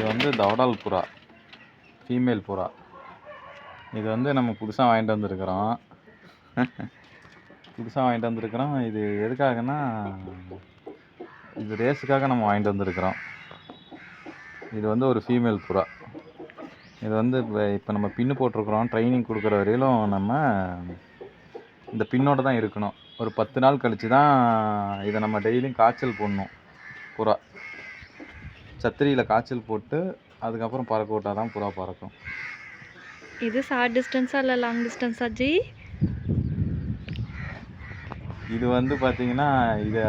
இது வந்து தவடால் புறா. ஃபீமேல் புறா. இது வந்து நம்ம புதுசாக வாங்கிட்டு வந்திருக்கிறோம். புதுசாக வாங்கிட்டு வந்திருக்கிறோம். இது எதுக்காகன்னா இது ரேஸுக்காக நம்ம வாங்கிட்டு வந்திருக்கிறோம். இது வந்து ஒரு ஃபீமேல் புறா. இது வந்து இப்போ இப்போ நம்ம பின்னு போட்டிருக்கிறோம். ட்ரைனிங் கொடுக்குற வரையிலும் நம்ம இந்த பின்னோட தான் இருக்கணும். ஒரு பத்து நாள் கழித்து தான் இதை நம்ம டெய்லியும் காய்ச்சல் போடணும். புறா. சத்திரியில் காய்ச்சல் போட்டு அதுக்கப்புறம் பறக்க விட்டா தான் புறா பறக்கும். இது ஷார்ட் டிஸ்டன்ஸா இல்லை லாங் டிஸ்டன்ஸா ஜி? இது வந்து பார்த்தீங்கன்னா இதை